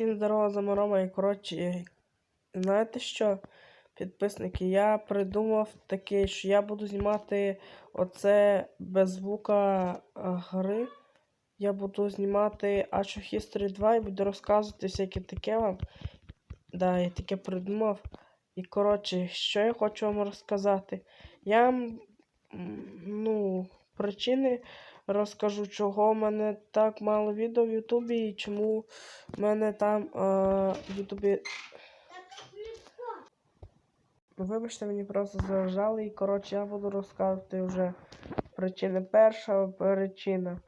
Всім здорово, заморома і коротше, знаєте що, підписники, я придумав таке, що я буду знімати оце без звука е, гри. Я буду знімати Age History 2 і буду розказувати всяке таке вам. Да, я таке придумав. І коротше, що я хочу вам розказати. Я ну, причини розкажу, чого в мене так мало відео в Ютубі і чому в мене там е, в Ютубі. Вибачте, мені просто заважали, і коротше я буду розказувати вже причини. Перша причина.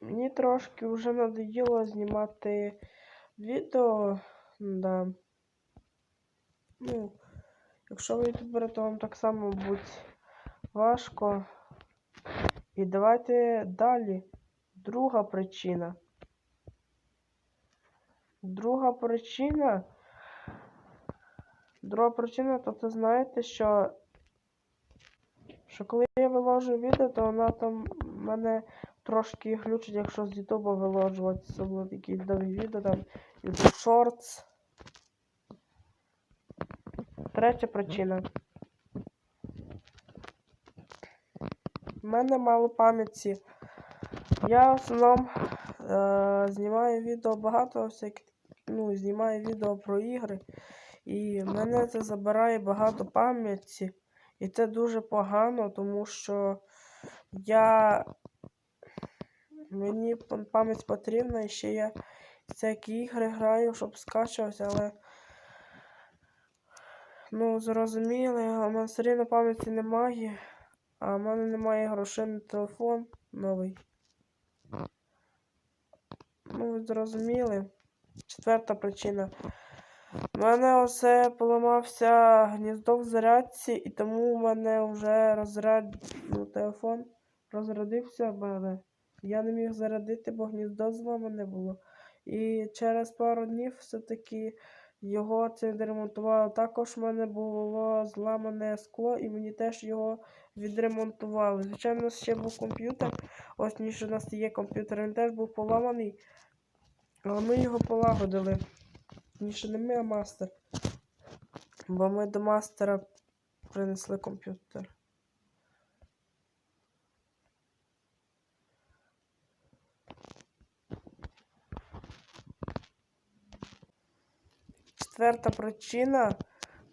Мені трошки вже надоїло знімати відео. Да. Ну, якщо ви ютубери, то вам так само будь важко. І давайте далі. Друга причина. Друга причина. Друга причина, то це знаєте, що. Що коли я виложу відео, то вона там мене трошки глючить, якщо з Ютуба виложувати особливо якісь довгі відео, там YouTube Shorts. Третя причина. У мене мало пам'яті. Я в основному е, знімаю відео багато всяких, ну, знімаю відео про ігри. І мене це забирає багато пам'яті. І це дуже погано, тому що я. Мені пам'ять потрібна, і ще я всякі ігри граю, щоб скачувався, але. Ну, зрозуміли, а в мене все рівно пам'яті немає. А в мене немає грошей на телефон новий. Ну, ви зрозуміли. Четверта причина. У мене оце поламався гніздо в зарядці, і тому в мене вже розряд... ну, телефон розрядився в мене. Я не міг зарядити, бо гніздо зламане було. І через пару днів все-таки його це відремонтували. Також в мене було зламане скло, і мені теж його відремонтували. Звичайно, у нас ще був комп'ютер. Ось ніж у нас є комп'ютер, він теж був поламаний. Але ми його полагодили. Ніж не ми, а мастер. Бо ми до мастера принесли комп'ютер. Четверта причина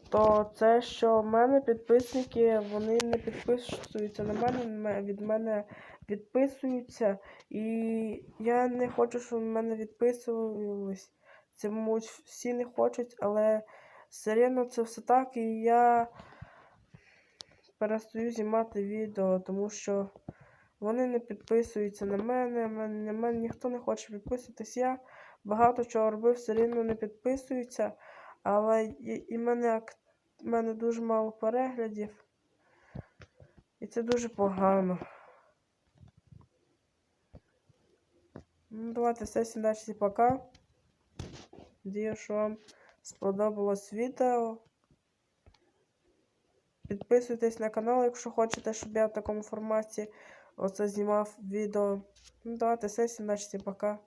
то це, що в мене підписники, вони не підписуються на мене, від мене відписуються. І я не хочу, щоб мене відписувались. Це, мабуть, всі не хочуть, але все рівно це все так, і я перестаю знімати відео, тому що вони не підписуються на мене, на мене ніхто не хоче підписуватись. Я багато чого робив, все рівно не підписуються, але і, і мене, мене дуже мало переглядів. І це дуже погано. Ну, давайте все, всім далі пока. Надію, що вам сподобалось відео. Підписуйтесь на канал, якщо хочете, щоб я в такому форматі оце знімав відео. Ну, давайте все, всім далі пока.